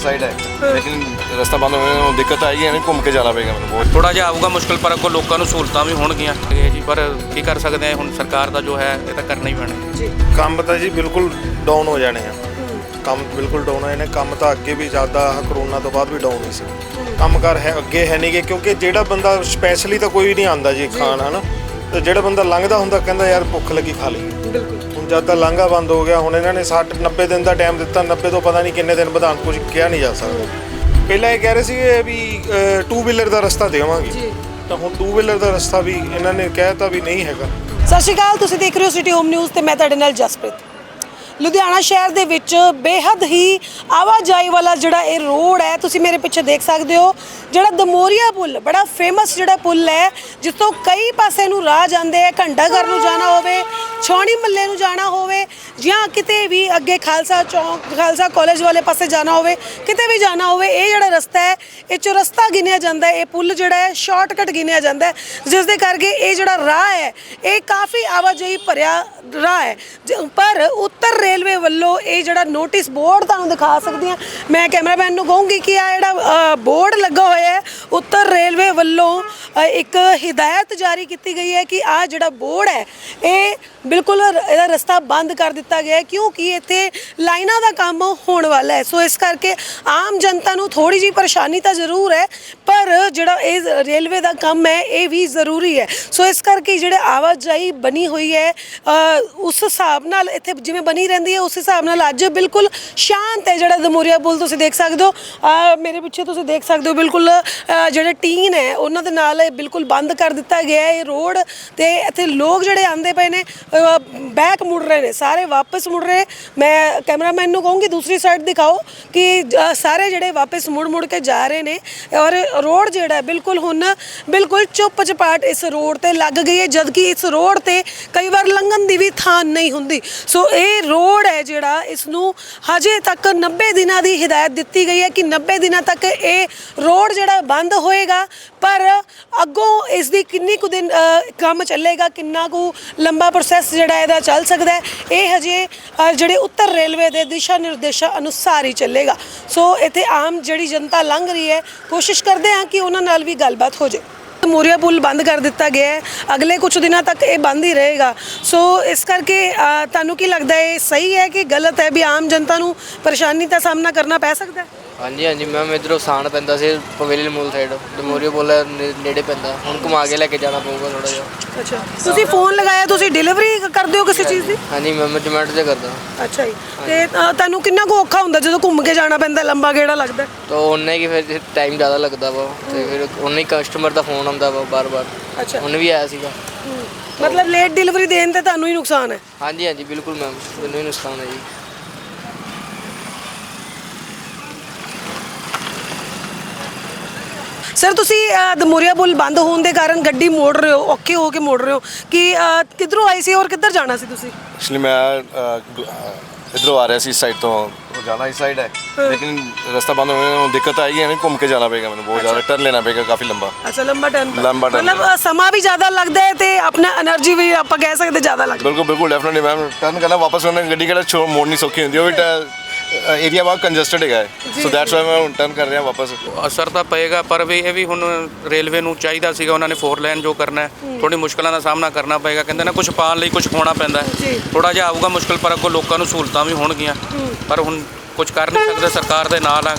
Side ਹੈ। ਲੇਕਿਨ ਰਸਤਾ ਬੰਦ ਹੋਣੇ ਨੂੰ ਦਿੱਕਤ ਆਏਗੀ ਯਾਨੀ ਘੁੰਮ ਕੇ ਜਾਣਾ ਪਏਗਾ ਮੈਨੂੰ ਬਹੁਤ। ਥੋੜਾ ਜਿਹਾ ਆਊਗਾ ਮੁਸ਼ਕਲ ਪਰ ਅੱਗੋਂ ਲੋਕਾਂ ਨੂੰ ਸਹੂਲਤਾਂ ਵੀ ਹੋਣਗੀਆਂ। ਇਹ ਜੀ ਪਰ ਕੀ ਕਰ ਸਕਦੇ ਆ ਹੁਣ ਸਰਕਾਰ ਦਾ ਜੋ ਹੈ ਇਹ ਤਾਂ ਕਰਨਾ ਹੀ ਪੈਣਾ। ਹੈ। ਕੰਮ ਤਾਂ ਜੀ ਬਿਲਕੁਲ ਡਾਊਨ ਹੋ ਜਾਣੇ ਆ। ਕੰਮ ਬਿਲਕੁਲ ਡਾਊਨ ਹੋਏ ਨੇ ਕੰਮ ਤਾਂ ਅੱਗੇ ਵੀ ਜ਼ਿਆਦਾ ਕਰੋਨਾ ਤੋਂ ਬਾਅਦ ਵੀ ਡਾਊਨ ਹੀ ਸੀ। ਕੰਮਕਾਰ ਹੈ ਅੱਗੇ ਹੈ ਨਹੀਂਗੇ ਕਿਉਂਕਿ ਜਿਹੜਾ ਬੰਦਾ ਸਪੈਸ਼ਲੀ ਤਾਂ ਕੋਈ ਨਹੀਂ ਆਂਦਾ ਜੀ। ਖਾਣ ਹਨਾ? ਤੇ ਜਿਹੜਾ ਬੰਦਾ ਲੰਘਦਾ ਹੁੰਦਾ ਕਹਿੰਦਾ ਯਾਰ ਭੁੱਖ ਲੱਗੀ ਖਾ ਲਈ। ਜਦ ਤੱਕ ਲਾਂਘਾ ਬੰਦ ਹੋ ਗਿਆ ਹੁਣ ਇਹਨਾਂ ਨੇ 60 90 ਦਿਨ ਦਾ ਟਾਈਮ ਦਿੱਤਾ 90 ਤੋਂ ਪਤਾ ਨਹੀਂ ਕਿੰਨੇ ਦਿਨ ਵਧਾਉਣ ਕੁਝ ਕਿਹਾ ਨਹੀਂ ਜਾ ਸਕਦਾ। ਪਹਿਲਾਂ ਇਹ ਕਹਿ ਰਹੇ ਸੀ ਵੀ ਟੂ ਵੀਲਰ ਦਾ ਰਸਤਾ ਦੇਵਾਂਗੇ। ਤਾਂ ਹੁਣ ਟੂ ਵੀਲਰ ਦਾ ਰਸਤਾ ਵੀ ਇਹਨਾਂ ਨੇ ਕਹਿਤਾ ਵੀ ਨਹੀਂ ਹੈਗਾ। ਸਤਿ ਸ਼੍ਰੀ ਅਕਾਲ ਤੁਸੀਂ ਦੇਖ ਰਹੇ ਹੋ ਸਿਟੀ ਹੋਮ ਨਿਊਜ਼ ਤੇ ਮੈਂ ਤੁਹਾਡੇ ਨਾਲ ਜਸਪ੍ਰੀਤ। ਲੁਧਿਆਣਾ ਸ਼ਹਿਰ ਦੇ ਵਿੱਚ ਬੇਹੱਦ ਹੀ ਆਵਾਜਾਈ ਵਾਲਾ ਜਿਹੜਾ ਇਹ ਰੋਡ ਹੈ, ਤੁਸੀਂ ਮੇਰੇ ਪਿੱਛੇ ਦੇਖ ਸਕਦੇ ਹੋ। ਜਿਹੜਾ ਦਮੋਰੀਆ ਪੁਲ, ਬੜਾ ਫੇਮਸ ਜਿਹੜਾ ਪੁਲ ਹੈ, ਜਿਸ ਤੋਂ ਕਈ ਪਾਸੇ ਨੂੰ ਰਾਹ ਜਾਂਦੇ ਆ ਘੰਟਾ ਘਰ ਨੂੰ ਜਾਣਾ ਹੋਵੇ, ਛਾਉਣੀ ਮੱਲੇ ਨੂੰ ਜਾਣਾ ਹੋਵੇ, ਜਾਂ ਕਿਤੇ ਵੀ ਅੱਗੇ ਖਾਲਸਾ ਚੌਂਕ, ਖਾਲਸਾ ਕਾਲਜ ਵਾਲੇ ਪਾਸੇ ਜਾਣਾ ਹੋਵੇ, ਕਿਤੇ ਵੀ ਜਾਣਾ ਹੋਵੇ, ਇਹ ਜਿਹੜਾ ਰਸਤਾ ਹੈ, ਇਹ ਚੁਰਸਤਾ ਗਿਣਿਆ ਜਾਂਦਾ ਹੈ, ਇਹ ਪੁਲ ਜਿਹੜਾ ਹੈ ਸ਼ਾਰਟਕਟ ਗਿਣਿਆ ਜਾਂਦਾ ਹੈ, ਜਿਸ ਦੇ ਕਰਕੇ ਇਹ ਜਿਹੜਾ ਰਾਹ ਹੈ, ਇਹ ਕਾਫੀ ਆਵਾਜਾਈ ਭਰਿਆ ਰਾਹ ਹੈ। ਜ- ਪਰ ਉੱਤਰ ਰੇਲਵੇ ਵੱਲੋਂ ਇਹ ਜਿਹੜਾ ਨੋਟਿਸ ਬੋਰਡ ਤੁਹਾਨੂੰ ਦਿਖਾ ਸਕਦੀ ਹਾਂ। ਮੈਂ ਕੈਮਰਾਮੈਨ ਨੂੰ ਕਹੂੰਗੀ ਕਿ ਆ ਜਿਹੜਾ ਬੋਰਡ ਲੱਗਾ ਹੋਇਆ ਹੈ, ਉੱਤਰ ਰੇਲਵੇ ਵੱਲੋਂ ਇੱਕ ਹਿਦਾਇਤ ਜਾਰੀ ਕੀਤੀ ਗਈ ਹੈ ਕਿ ਆ ਜਿਹੜਾ ਬੋਰਡ ਹੈ, ਇਹ ਬਿਲਕੁਲ ਇਹਦਾ ਰਸਤਾ ਬੰਦ ਕਰ ਦਿੱਤਾ ਗਿਆ ਹੈ, ਕਿਉਂਕਿ ਇੱਥੇ ਲਾਈਨਾਂ ਦਾ ਕੰਮ ਹੋਣ ਵਾਲਾ ਹੈ। ਸੋ ਇਸ ਕਰਕੇ ਆਮ ਜਨਤਾ ਨੂੰ ਥੋੜੀ ਜੀ ਪਰੇਸ਼ਾਨੀ ਤਾਂ ਜ਼ਰੂਰ ਹੈ, ਪਰ ਜਿਹੜਾ ਇਹ ਰੇਲਵੇ ਦਾ ਕੰਮ ਹੈ, ਇਹ ਵੀ ਜ਼ਰੂਰੀ ਹੈ। ਸੋ ਇਸ ਕਰਕੇ ਜਿਹੜੇ ਆਵਾਜਾਈ ਬਣੀ ਹੋਈ ਹੈ ਉਸ ਹਿਸਾਬ ਨਾਲ ਇੱਥੇ ਜਿਵੇਂ ਬਣੀ ਰਹਿੰਦੀ ਹੈ, ਉਸ ਹਿਸਾਬ ਨਾਲ ਅੱਜ ਬਿਲਕੁਲ ਸ਼ਾਂਤ ਹੈ ਜਿਹੜਾ ਦਮੋਰੀਆ ਪੁਲ ਤੁਸੀਂ ਦੇਖ ਸਕਦੇ ਹੋ। ਮੇਰੇ ਪਿੱਛੇ ਤੁਸੀਂ ਦੇਖ ਸਕਦੇ ਹੋ ਬਿਲਕੁਲ ਜਿਹੜੇ ਟੀਨ ਹੈ, ਉਹਨਾਂ ਦੇ ਨਾਲ ਇਹ ਬਿਲਕੁਲ ਬੰਦ ਕਰ ਦਿੱਤਾ ਗਿਆ ਹੈ। ਇਹ ਰੋਡ ਤੇ ਇੱਥੇ ਲੋਕ ਜਿਹੜੇ ਆਂਦੇ ਪਏ ਨੇ ਬੈਕ ਮੁੜ ਰਹੇ ਨੇ, ਸਾਰੇ ਵਾਪਸ ਮੁੜ ਰਹੇ। ਮੈਂ ਕੈਮਰਾਮੈਨ ਨੂੰ ਕਹੂੰਗੀ, ਦੂਸਰੀ ਸਾਈਡ ਦਿਖਾਓ ਕਿ ਸਾਰੇ ਜਿਹੜੇ ਵਾਪਸ ਮੁੜ ਮੁੜ ਕੇ ਜਾ ਰਹੇ ਨੇ ਔਰ ਰੋਡ ਜਿਹੜਾ ਬਿਲਕੁਲ ਹੁਣ, ਬਿਲਕੁਲ ਚੁੱਪ ਚਪਾਟ ਇਸ ਰੋਡ ਤੇ ਲੱਗ ਗਈ ਹੈ, ਜਦਕਿ ਇਸ ਰੋਡ ਤੇ ਕਈ ਵਾਰ ਲੰਘਣ ਦੀ ਵੀ ਥਾਂ ਨਹੀਂ ਹੁੰਦੀ। ਸੋ ਇਹ ਰੋਡ ਹੈ ਜਿਹੜਾ, ਇਸ ਨੂੰ ਹਜੇ ਤੱਕ 90 ਦਿਨਾਂ ਦੀ ਹਦਾਇਤ ਦਿੱਤੀ ਗਈ ਹੈ ਕਿ 90 ਦਿਨਾਂ ਤੱਕ ਇਹ ਰੋਡ ਜਿਹੜਾ ਬੰਦ ਹੋਏਗਾ। ਪਰ ਅੱਗੋਂ ਇਸ ਦੀ ਕਿੰਨੀ ਕੁ ਦਿਨ ਕੰਮ ਚੱਲੇਗਾ, ਕਿੰਨਾ ਕੁ ਲੰਬਾ ਪ੍ਰੋਸੈਸ ਜਿਹੜਾ ਇਹਦਾ ਚੱਲ ਸਕਦਾ ਹੈ, ਇਹ ਹਜੇ ਜਿਹੜੇ ਉੱਤਰ ਰੇਲਵੇ ਦੇ ਦਿਸ਼ਾ ਨਿਰਦੇਸ਼ਾਂ ਅਨੁਸਾਰ ਹੀ ਚੱਲੇਗਾ। ਸੋ ਇੱਥੇ ਆਮ ਜਿਹੜੀ ਜਨਤਾ ਲੰਘ ਰਹੀ ਹੈ, ਕੋਸ਼ਿਸ਼ ਕਰਦੇ ਹਾਂ ਕਿ ਉਹਨਾਂ ਨਾਲ ਵੀ ਗੱਲਬਾਤ ਹੋ ਜਾਏ ਮੋਰੀਆ ਪੁਲ ਬੰਦ ਕਰ ਦਿੱਤਾ ਗਿਆ ਹੈ। ਅਗਲੇ ਕੁਝ ਦਿਨਾਂ ਤੱਕ ਇਹ ਬੰਦ ਹੀ ਰਹੇਗਾ। ਸੋ ਇਸ ਕਰਕੇ ਤੁਹਾਨੂੰ ਕੀ ਲੱਗਦਾ ਹੈ, ਇਹ ਸਹੀ ਹੈ ਕਿ ਗਲਤ ਹੈ ਵੀ ਆਮ ਜਨਤਾ ਨੂੰ ਪਰੇਸ਼ਾਨੀ ਦਾ ਸਾਹਮਣਾ ਕਰਨਾ ਪੈ ਸਕਦਾ ਹੈ? ਹਾਂਜੀ ਹਾਂਜੀ ਮੈਮ ਇਧਰੋਂ ਸਾਣ ਪੈਂਦਾ ਸੀ ਪਵੇਲੀਅਨ ਮੋਲ ਸਾਈਡ ਡਮੋਰੀਆ ਬੋਲ ਨੇੜੇ ਪੈਂਦਾ। ਹੁਣ ਘੁਮਾ ਕੇ ਲੈ ਕੇ ਜਾਣਾ ਪਊਗਾ ਥੋੜਾ ਜਿਹਾ। ਅੱਛਾ ਤੁਸੀਂ ਫੋਨ ਲਗਾਇਆ ਤੁਸੀਂ ਡਿਲੀਵਰੀ ਕਰਦੇ ਹੋ ਕਿਸੇ ਚੀਜ਼ ਦੀ? ਹਾਂਜੀ ਮੈਮ ਮੈਂ ਜਮੈਟੋ ਤੇ ਕਰਦਾ। ਅੱਛਾ ਜੀ। ਤੇ ਅ, ਤੁਹਾਨੂੰ ਕਿੰਨਾ ਕੁ ਔਖਾ ਹੁੰਦਾ ਜਦੋਂ ਘੁੰਮ ਕੇ ਜਾਣਾ ਪੈਂਦਾ ਲੰਬਾ ਗੇੜਾ ਲੱਗਦਾ? ਤਾਂ ਉਹਨੇ ਕੀ ਫਿਰ ਟਾਈਮ ਜ਼ਿਆਦਾ ਲੱਗਦਾ ਵਾ ਤੇ ਫਿਰ ਉਹਨੇ ਕਸਟਮਰ ਦਾ ਫੋਨ ਆਉਂਦਾ ਵਾ ਬਾਰ-ਬਾਰ। ਅੱਛਾ। ਹੁਣ ਵੀ ਆਇਆ ਸੀਗਾ। ਮਤਲਬ ਲੇਟ ਡਿਲੀਵਰੀ ਦੇਣ ਤੇ ਤੁਹਾਨੂੰ ਹੀ ਨੁਕਸਾਨ ਹੈ? ਹਾਂਜੀ ਹਾਂਜੀ ਬਿਲਕੁਲ ਮੈਮ ਮੈਨੂੰ ਹੀ ਨੁਕਸਾਨ ਹੈ ਜੀ। ਸਰ ਤੁਸੀਂ ਦਮੋਰੀਆ ਪੁਲ ਬੰਦ ਹੋਣ ਦੇ ਕਾਰਨ ਗੱਡੀ ਮੋੜ ਰਹੇ ਹੋ ਔਖੇ ਹੋ ਕੇ ਮੋੜ ਰਹੇ ਹੋ। ਕਿ ਅ, ਆਏ ਸੀ ਔਰ ਕਿੱਧਰ ਜਾਣਾ ਸੀ ਤੁਸੀਂ? ਐਕਚੁਅਲੀ ਮੈਂ ਅਹ, ਆ ਰਿਹਾ ਸੀ ਸਾਈਡ ਤੋਂ। ਜਾਣਾ ਇਸ ਸਾਈਡ ਹੈ। ਲੇਕਿਨ ਰਸਤਾ ਬੰਦ ਹੋਣ ਨੂੰ ਦਿੱਕਤ ਆਈ ਹੈ ਨਹੀਂ ਘੁੰਮ ਕੇ ਜਾਣਾ ਪਏਗਾ ਮੈਨੂੰ। ਬਹੁਤ ਜ਼ਿਆਦਾ ਟਰਨ ਲੈਣਾ ਪਏਗਾ ਕਾਫੀ ਲੰਬਾ। ਅੱਛਾ ਲੰਬਾ ਟਰਨ ਲੰਬਾ turn। ਮਤਲਬ ਸਮਾਂ ਵੀ ਜ਼ਿਆਦਾ ਲੱਗਦਾ ਹੈ ਤੇ ਆਪਣਾ એનર્ਜੀ ਵੀ ਆਪਾਂ ਕਹਿ ਸਕਦੇ ਜ਼ਿਆਦਾ ਲੱਗਦਾ ਬਿਲਕੁਲ ਬਿਲਕੁਲ ਡੈਫੀਨਿਟਲੀ ਮੈਮ ਟਰਨ ਕਰਨਾ ਵਾਪਸ ਉਹਨਾਂ ਗੱਡੀ ਕਿਹੜਾ ਛੋ ਮੋੜਨੀ ਸੌਖੀ ਹੁੰਦੀ ਉਹ ਵੀ ਟ- ਏਰੀਆ ਬਹੁਤ ਕੰਜਸਟਡ ਹੈਗਾ ਸੋ ਦੈਟਸ ਵਾਈ ਮੈਂ ਹੁਣ ਟਰਨ ਕਰ ਰਿਹਾ ਵਾਪਸ। ਅਸਰ ਤਾਂ ਪਏਗਾ ਪਰ ਵੀ ਇਹ ਵੀ ਹੁਣ ਰੇਲਵੇ ਨੂੰ ਚਾਹੀਦਾ ਸੀਗਾ ਉਹਨਾਂ ਨੇ ਫੋਰ ਲਾਈਨ ਜੋ ਕਰਨਾ ਹੈ ਥੋੜੀ ਮੁਸ਼ਕਲਾਂ ਦਾ ਸਾਹਮਣਾ ਕਰਨਾ ਪਏਗਾ। ਕਹਿੰਦੇ ਨਾ ਕੁਝ ਪਾਣ ਲਈ ਕੁਝ ਹੋਣਾ ਪੈਂਦਾ ਹੈ। ਥੋੜਾ ਜਿਹਾ ਆਊਗਾ ਮੁਸ਼ਕਲ ਪਰ ਅੱਗੋਂ ਲੋਕਾਂ ਨੂੰ ਸਹੂਲਤਾਂ ਵੀ ਹੋਣਗੀਆਂ। ਪਰ ਹੁਣ ਕੁਝ ਕਰ ਨਹੀਂ ਸਕਦੇ ਸਰਕਾਰ ਦੇ ਨਾਲ ਆ।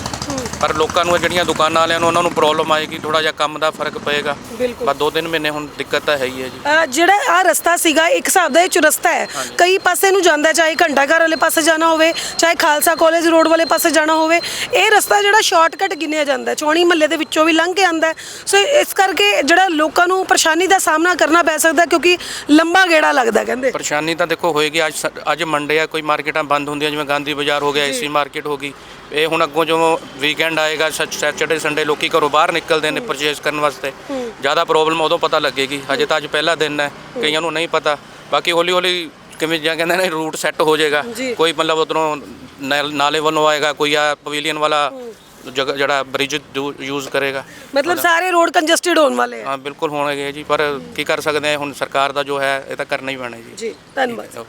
ਪਰ ਲੋਕਾਂ ਨੂੰ ਇਹ ਜਿਹੜੀਆਂ ਦੁਕਾਨਾਂ ਵਾਲਿਆਂ ਨੂੰ ਉਹਨਾਂ ਨੂੰ ਪ੍ਰੋਬਲਮ ਆਏਗੀ ਥੋੜਾ ਜਿਹਾ ਕੰਮ ਦਾ ਫ਼ਰਕ ਪਏਗਾ। ਬਿਲਕੁਲ। ਬਸ ਦੋ ਤਿੰਨ ਮਹੀਨੇ ਹੁਣ ਦਿੱਕਤ ਤਾਂ ਹੈ ਹੀ ਹੈ ਜੀ। ਅ, ਜਿਹੜਾ ਆ ਰਸਤਾ ਸੀਗਾ ਇੱਕ ਹਿਸਾਬ ਦਾ ਇਹ ਚੁਰਸਤਾ ਹੈ। ਕਈ ਪਾਸੇ ਨੂੰ ਜਾਂਦਾ ਹੈ, ਚਾਹੇ ਘੰਟਾ ਘਰ ਵਾਲੇ ਪਾਸੇ ਜਾਣਾ ਹੋਵੇ ਚਾਹੇ ਖਾਲਸਾ ਕਾਲਜ ਰੋਡ ਵਾਲੇ ਪਾਸੇ ਜਾਣਾ ਹੋਵੇ ਇਹ ਰਸਤਾ ਜਿਹੜਾ ਸ਼ਾਰਟਕਟ ਗਿਣਿਆ ਜਾਂਦਾ ਹੈ। ਚੌਣੀ ਮਹੱਲੇ ਦੇ ਵਿੱਚੋਂ ਵੀ ਲੰਘ ਕੇ ਆਂਦਾ ਹੈ। ਸੋ ਇਸ ਕਰਕੇ ਜਿਹੜਾ ਲੋਕਾਂ ਨੂੰ ਪਰੇਸ਼ਾਨੀ ਦਾ ਸਾਹਮਣਾ ਕਰਨਾ ਪੈ ਸਕਦਾ ਹੈ ਕਿਉਂਕਿ ਲੰਬਾ ਗੇੜਾ ਲੱਗਦਾ ਕਹਿੰਦੇ। ਪਰੇਸ਼ਾਨੀ ਤਾਂ ਦੇਖੋ ਹੋਏਗੀ ਅੱਜ ਸ- ਅੱਜ ਮੰਡੇ ਆ ਕੋਈ ਮਾਰਕੀਟਾਂ ਬੰਦ ਹੁੰਦੀਆਂ ਜਿਵੇਂ ਗਾਂਧੀ ਬਾਜ਼ਾਰ ਹੋ ਗਿਆ ਏਸੀ ਮਾਰਕੀਟ ਹੋ ਗਈ। ਇਹ ਹੁਣ ਅੱਗੋਂ ਜੋ ਵੀਕਐਂਡ ਆਏਗਾ ਸੈਚਰਡੇ ਸੰਡੇ ਲੋਕੀ ਘਰੋਂ ਬਾਹਰ ਨਿਕਲਦੇ ਨੇ ਪਰਚੇਸ ਕਰਨ ਵਾਸਤੇ। ਜ਼ਿਆਦਾ ਪ੍ਰੋਬਲਮ ਉਦੋਂ ਪਤਾ ਲੱਗੇਗੀ। ਹਜੇ ਤਾਂ ਅੱਜ ਪਹਿਲਾ ਦਿਨ ਹੈ ਕਈਆਂ ਨੂੰ ਨਹੀਂ ਪਤਾ। ਬਾਕੀ ਹੌਲੀ ਹੌਲੀ ਕਿਵੇਂ ਜਾਂ ਕਹਿੰਦੇ ਨੇ ਰੂਟ ਸੈੱਟ ਹੋ ਜਾਏਗਾ। ਕੋਈ ਮਤਲਬ ਉਧਰੋਂ ਨਾਲੇ ਵੱਲੋਂ ਆਏਗਾ ਕੋਈ ਆ ਪਵੇਲੀਅਨ ਵਾਲਾ ਜਿਹੜਾ ਬ੍ਰਿਜ ਯੂਜ਼ ਕਰੇਗਾ। ਮਤਲਬ ਸਾਰੇ ਰੋਡ ਕੰਜਸਟਡ ਹੋਣ ਵਾਲੇ ਆ। ਹਾਂ ਬਿਲਕੁਲ ਹੋਣਗੇ ਜੀ ਪਰ ਕੀ ਕਰ ਸਕਦੇ ਆ ਹੁਣ ਸਰਕਾਰ ਦਾ ਜੋ ਹੈ ਇਹ ਤਾਂ ਕਰਨਾ ਹੀ ਪੈਣਾ ਜੀ। ਜੀ ਧੰਨਵਾਦ।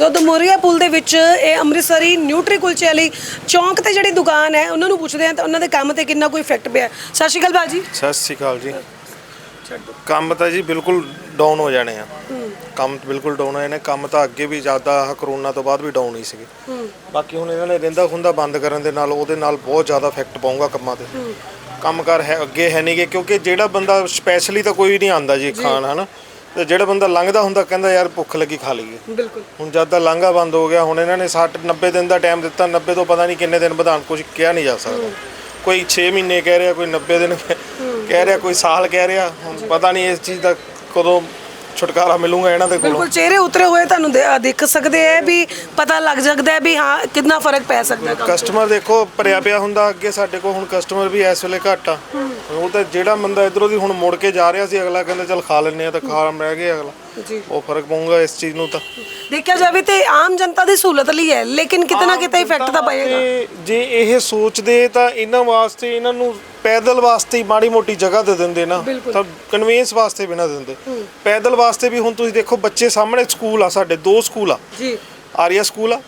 ਸੋ ਦਮੋਰੀਆ ਪੁਲ ਦੇ ਵਿੱਚ ਇਹ ਅੰਮ੍ਰਿਤਸਰੀ ਨਿਊਟਰੀ ਕੁਲਚੇ ਵਾਲੀ ਚੌਂਕ ਤੇ ਜਿਹੜੀ ਦੁਕਾਨ ਹੈ ਉਹਨਾਂ ਨੂੰ ਪੁੱਛਦੇ ਆ ਤਾਂ ਉਹਨਾਂ ਦੇ ਕੰਮ ਤੇ ਕਿੰਨਾ ਕੋਈ ਇਫੈਕਟ ਪਿਆ। ਸਤਿ ਸ਼੍ਰੀ ਅਕਾਲ ਬਾਜੀ ਸਤਿ ਸ਼੍ਰੀ ਅਕਾਲ ਜੀ। ਕੰਮ ਤਾਂ ਜੀ ਬਿਲਕੁਲ ਡਾਊਨ ਹੋ ਜਾਣੇ ਆ। ਕੰਮ ਬਿਲਕੁਲ ਡਾਊਨ ਹੋਏ ਨੇ ਕੰਮ ਤਾਂ ਅੱਗੇ ਵੀ ਜ਼ਿਆਦਾ ਆਹ ਕਰੋਨਾ ਤੋਂ ਬਾਅਦ ਵੀ ਡਾਊਨ ਹੀ ਸੀਗੇ। ਬਾਕੀ ਹੁਣ ਇਹਨਾਂ ਨੇ ਰਹਿੰਦਾ ਖੁੰਦਾ ਬੰਦ ਕਰਨ ਦੇ ਨਾਲ ਉਹਦੇ ਨਾਲ ਬਹੁਤ ਜ਼ਿਆਦਾ ਇਫੈਕਟ ਪਾਊਗਾ ਕੰਮਾਂ ਤੇ। ਕੰਮਕਾਰ ਹੈ ਅੱਗੇ ਹੈ ਨਹੀਂਗੇ ਕਿਉਂਕਿ ਜਿਹੜਾ ਬੰਦਾ ਸਪੈਸ਼ਲੀ ਤਾਂ ਕੋਈ ਨਹੀਂ ਆਂਦਾ ਜੀ। ਖਾਣ ਹਨਾ? ਤੇ ਜਿਹੜਾ ਬੰਦਾ ਲੰਘਦਾ ਹੁੰਦਾ ਕਹਿੰਦਾ ਯਾਰ ਭੁੱਖ ਲੱਗੀ ਖਾ ਲਈਏ। ਬਿਲਕੁਲ। ਹੁਣ ਜਦ ਦਾ ਲਾਂਘਾ ਬੰਦ ਹੋ ਗਿਆ ਹੁਣ ਇਹਨਾਂ ਨੇ 60 90 ਦਿਨ ਦਾ ਟਾਈਮ ਦਿੱਤਾ 90 ਤੋਂ ਪਤਾ ਨਹੀਂ ਕਿੰਨੇ ਦਿਨ ਵਧਾਉਣ ਕੁਝ ਕਿਹਾ ਨਹੀਂ ਜਾ ਸਕਦਾ। ਕੋਈ 6 ਮਹੀਨੇ ਕਹਿ ਰਿਹਾ ਕੋਈ 90 ਦਿਨ ਕਹਿ ਰਿਹਾ ਕੋਈ ਸਾਲ ਕਹਿ ਰਿਹਾ ਹੁਣ ਪਤਾ ਨਹੀਂ ਇਸ ਚੀਜ਼ ਦਾ ਕਦੋਂ ਛੁਟਕਾਰਾ ਮਿਲੂਗਾ ਇਹਨਾਂ ਦੇ ਕੋਲੋਂ। ਬਿਲਕੁਲ ਚਿਹਰੇ ਉਤਰੇ ਹੋਏ ਤੁਹਾਨੂੰ ਦੇ- ਅ, ਦਿਖ ਸਕਦੇ ਹੈ ਵੀ ਪਤਾ ਲੱਗ ਸਕਦਾ ਹੈ ਵੀ ਹਾਂ ਕਿੰਨਾ ਫ਼ਰਕ ਪੈ ਸਕਦਾ ਹੈ ਕੰਮ। ਕਸਟਮਰ ਦੇਖੋ ਭਰਿਆ ਪਿਆ ਹੁੰਦਾ ਅੱਗੇ ਸਾਡੇ ਕੋਲ ਹੁਣ ਕਸਟਮਰ ਵੀ ਇਸ ਵੇਲੇ ਘੱਟ ਆ। ਉਹ ਤਾਂ ਜਿਹੜਾ ਬੰਦਾ ਇਧਰੋਂ ਦੀ ਹੁਣ ਮੁੜ ਕੇ ਜਾ ਰਿਹਾ ਸੀ ਅਗਲਾ ਕਹਿੰਦਾ ਚੱਲ ਖਾ ਲੈਂਦੇ ਆ ਤਾਂ ਖਾ ਰਹਿ ਗਿਆ ਅਗਲਾ। ਜੀ। ਉਹ ਫ਼ਰਕ ਪਊਗਾ ਇਸ ਚੀਜ਼ ਨੂੰ ਤਾਂ। ਦੇਖਿਆ ਜਾਵੇ ਤੇ ਆਮ ਜਨਤਾ ਦੀ ਸਹੂਲਤ ਲਈ ਹੈ ਲੇਕਿਨ ਕਿਤੇ ਨਾ ਕਿਤੇ ਇਫੈਕਟ ਤਾਂ ਪਏਗਾ। ਤੇ ਜੇ ਇਹ ਸੋਚਦੇ ਤਾਂ ਇਹਨਾਂ ਵਾਸਤੇ ਇਹਨਾਂ ਨੂੰ ਪੈਦਲ ਵਾਸਤੇ ਹੀ ਮਾੜੀ ਮੋਟੀ ਜਗ੍ਹਾ ਦੇ ਦਿੰਦੇ ਨਾ। ਤਾਂ ਕਨਵੀਨਸ ਵਾਸਤੇ ਵੀ ਨਾ ਦਿੰਦੇ। ਪੈਦਲ ਵਾਸਤੇ ਵੀ ਹੁਣ ਤੁਸੀਂ ਦੇਖੋ ਬੱਚੇ ਸਾਹਮਣੇ ਸਕੂਲ ਆ ਸਾਡੇ ਦੋ ਸਕੂਲ ਆ। ਜੀ। ਆਰੀਆ ਸਕੂਲ ਆ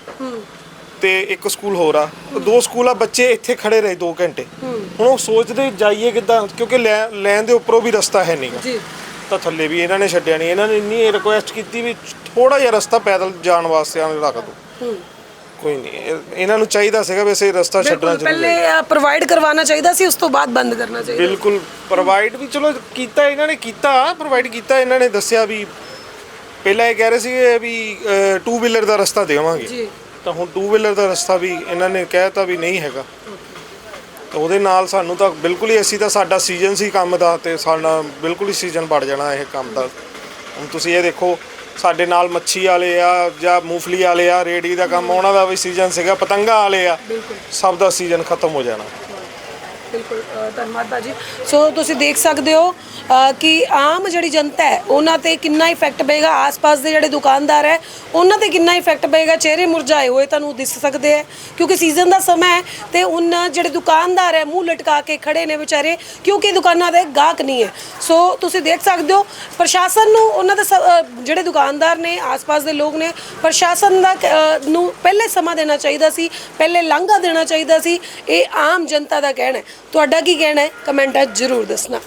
ਤੇ ਇੱਕ ਸਕੂਲ ਹੋਰ ਆ। ਦੋ ਸਕੂਲ ਆ ਬੱਚੇ ਇੱਥੇ ਖੜੇ ਰਹੇ 2 ਘੰਟੇ। ਹੁਣ ਉਹ ਸੋਚਦੇ ਜਾਈਏ ਕਿੱਦਾਂ ਕਿਉਂਕਿ ਲੈ- ਲੈਣ ਦੇ ਉੱਪਰੋਂ ਵੀ ਰਸਤਾ ਹੈ ਨਹੀਂਗਾ ਜੀ। ਤਾਂ ਥੱਲੇ ਵੀ ਇਹਨਾਂ ਨੇ ਛੱਡਿਆ ਨਹੀਂ ਇਹਨਾਂ ਨੇ ਇੰਨੀ ਰਿਕੁਐਸਟ ਕੀਤੀ ਵੀ ਥੋੜਾ ਜਿਹਾ ਰਸਤਾ ਪੈਦਲ ਜਾਣ ਵਾਸਤੇ ਆਣ ਰੱਖ ਦਿਓ ਕੋਈ ਨਹੀਂ ਇਹ- ਇਹਨਾਂ ਨੂੰ ਚਾਹੀਦਾ ਸੀਗਾ ਵੈਸੇ ਇਹ ਰਸਤਾ ਛੱਡਣਾ ਬਿਲਕੁਲ ਜ਼ਰੂਰੀ ਪਹਿਲੇ ਪ੍ਰੋਵਾਈਡ ਕਰਵਾਉਣਾ ਚਾਹੀਦਾ ਸੀ ਉਸ ਤੋਂ ਬਾਅਦ ਬੰਦ ਕਰਨਾ ਚਾਹੀਦਾ। ਬਿਲਕੁਲ ਪ੍ਰੋਵਾਈਡ ਵੀ ਚਲੋ ਕੀਤਾ ਇਹਨਾਂ ਨੇ ਕੀਤਾ ਪ੍ਰੋਵਾਈਡ ਕੀਤਾ ਇਹਨਾਂ ਨੇ ਦੱਸਿਆ ਵੀ ਪਹਿਲਾਂ ਇਹ ਕਹਿ ਰਹੇ ਸੀ ਵੀ ਟੂ ਵੀਲਰ ਦਾ ਰਸਤਾ ਦੇਵਾਂਗੇ। ਜੀ। ਤਾਂ ਹੁਣ ਟੂ ਵੀਲਰ ਦਾ ਰਸਤਾ ਵੀ ਇਹਨਾਂ ਨੇ ਕਹਿਤਾ ਵੀ ਨਹੀਂ ਹੈਗਾ। ਤਾਂ ਉਹਦੇ ਨਾਲ ਸਾਨੂੰ ਤਾਂ ਬਿਲਕੁਲ ਹੀ ਅਸੀਂ ਤਾਂ ਸਾਡਾ ਸੀਜ਼ਨ ਸੀ ਕੰਮ ਦਾ ਤੇ ਸਾਡਾ ਬਿਲਕੁਲ ਹੀ ਸੀਜ਼ਨ ਵੜ ਜਾਣਾ ਇਹ ਕੰਮ ਦਾ। ਹੁਣ ਤੁਸੀਂ ਇਹ ਦੇਖੋ ਸਾਡੇ ਨਾਲ ਮੱਛੀ ਵਾਲੇ ਆ ਜਾਂ ਮੂੰਗਫਲੀ ਵਾਲੇ ਆ ਰੇੜੀ ਦਾ ਕੰਮ ਉਹਨਾਂ ਦਾ ਵੀ ਸੀਜ਼ਨ ਸੀਗਾ ਪਤੰਗਾ ਵਾਲੇ ਆ ਸਭ ਦਾ ਸੀਜ਼ਨ ਖਤਮ ਹੋ ਜਾਣਾ। ਬਿਲਕੁਲ ਅ, ਧੰਨਵਾਦ ਬਾਜੀ ਸੋ ਤੁਸੀਂ ਦੇਖ ਸਕਦੇ ਹੋ ਕਿ ਆਮ ਜਿਹੜੀ ਜਨਤਾ ਹੈ ਉਹਨਾਂ ਤੇ ਕਿੰਨਾ ਇਫੈਕਟ ਪਏਗਾ। ਆਸ-ਪਾਸ ਦੇ ਜਿਹੜੇ ਦੁਕਾਨਦਾਰ ਹੈ ਉਹਨਾਂ ਤੇ ਕਿੰਨਾ ਇਫੈਕਟ ਪਏਗਾ। ਚਿਹਰੇ ਮੁਰਝਾਏ ਹੋਏ ਤੁਹਾਨੂੰ ਦਿਸ ਸਕਦੇ ਹੈ ਕਿਉਂਕਿ ਸੀਜ਼ਨ ਦਾ ਸਮਾਂ ਹੈ ਤੇ ਉਹਨਾਂ ਜਿਹੜੇ ਦੁਕਾਨਦਾਰ ਹੈ ਮੂੰਹ ਲਟਕਾ ਕੇ ਖੜੇ ਨੇ ਵਿਚਾਰੇ ਕਿਉਂਕਿ ਦੁਕਾਨਾਂ ਦੇ ਗਾਹਕ ਨਹੀਂ ਹੈ। ਸੋ ਤੁਸੀਂ ਦੇਖ ਸਕਦੇ ਹੋ ਪ੍ਰਸ਼ਾਸਨ ਨੂੰ ਉਹਨਾਂ ਦੇ ਸ- ਜਿਹੜੇ ਦੁਕਾਨਦਾਰ ਨੇ ਆਸ-ਪਾਸ ਦੇ ਲੋਕ ਨੇ ਪ੍ਰਸ਼ਾਸਨ ਦਾ ਨੂੰ ਪਹਿਲੇ ਸਮਾਂ ਦੇਣਾ ਚਾਹੀਦਾ ਸੀ ਪਹਿਲੇ ਲਾਂਘਾ ਦੇਣਾ ਚਾਹੀਦਾ ਸੀ। ਇਹ ਆਮ ਜਨਤਾ ਦਾ ਕਹਿਣਾ ਹੈ। ਤੁਹਾਡਾ ਕੀ ਕਹਿਣਾ ਹੈ? ਕਮੈਂਟਾਂ ਜ਼ਰੂਰ ਦੱਸਣਾ।